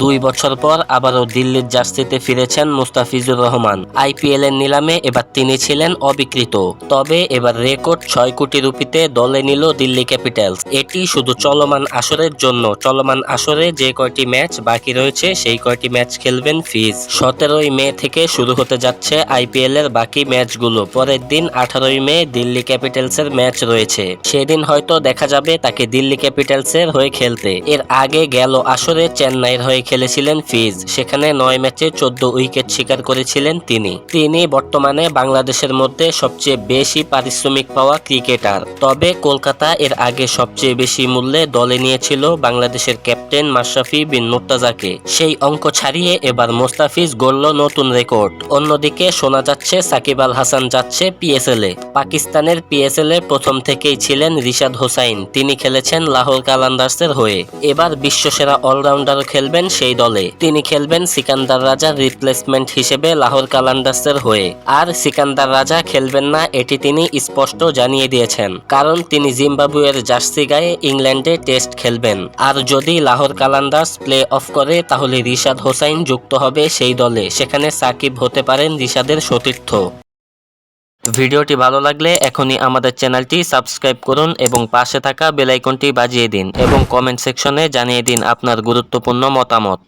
দুই বছর পর আবারও দিল্লির জার্সিতে ফিরেছেন মুস্তাফিজুর রহমান। আইপিএল এর নিলামে এবার তিনি ছিলেন অবিকৃত। তবে এবার রেকর্ড ছয় কোটি রুপিতে দলে নিল দিল্লি ক্যাপিটালস। এটি শুধু চলমান আসরের জন্য, চলমান আসরে যে কয়টি ম্যাচ বাকি রয়েছে, সেই কয়টি ম্যাচ খেলবেন ফিজ। সতেরোই মে থেকে শুরু হতে যাচ্ছে আইপিএল এর বাকি ম্যাচগুলো। পরের দিন আঠারোই মে দিল্লি ক্যাপিটালসের ম্যাচ রয়েছে। সেদিন হয়তো দেখা যাবে তাকে দিল্লি ক্যাপিটালসের হয়ে খেলতে। এর আগে গেল আসরে চেন্নাইয়ের হয়ে খেলেছিলেন ফিজ। সেখানে নয় ম্যাচে চোদ্দ উইকেট শিকার করেছিলেন তিনি। তিনি বর্তমানে বাংলাদেশের মধ্যে সবচেয়ে বেশি পারিশ্রমিক পাওয়া ক্রিকেটার। তবে কলকাতা এর আগে সবচেয়ে বেশি মূল্যে দলে নিয়েছিল বাংলাদেশের ক্যাপ্টেন। মাশরাফি বিন মুর্তাজাকে। সেই অঙ্ক ছাড়িয়ে এবার মোস্তাফিজ গড়ল নতুন রেকর্ড। অন্যদিকে শোনা যাচ্ছে, সাকিব আল হাসান যাচ্ছে পিএসএল পাকিস্তানের পিএসএল প্রথম থেকেই ছিলেন রিশাদ হোসাইন। তিনি খেলেছেন লাহোর কালান্দার্সের হয়ে। এবার বিশ্বসেরা অলরাউন্ডারও খেলবেন সেই দলে। তিনি খেলবেন সিকান্দার রাজার রিপ্লেসমেন্ট হিসেবে লাহোর কালান্দার্সের হয়ে। আর সিকান্দার রাজা খেলবেন না, এটি তিনি স্পষ্ট জানিয়ে দিয়েছেন। কারণ তিনি জিম্বাবুয়ের জার্সি গায়ে ইংল্যান্ডে টেস্ট খেলবেন। আর যদি লাহোর কালান্দার্স প্লে অফ করে, তাহলে রিশাদ হোসাইন যুক্ত হবে সেই দলে। সেখানে সাকিব হতে পারেন রিশাদের সতীর্থ। ভিডিওটি ভালো লাগলে এখনই আমাদের চ্যানেলটি সাবস্ক্রাইব করুন এবং পাশে থাকা বেলাইকনটি বাজিয়ে দিন এবং কমেন্ট সেকশনে জানিয়ে দিন আপনার গুরুত্বপূর্ণ মতামত।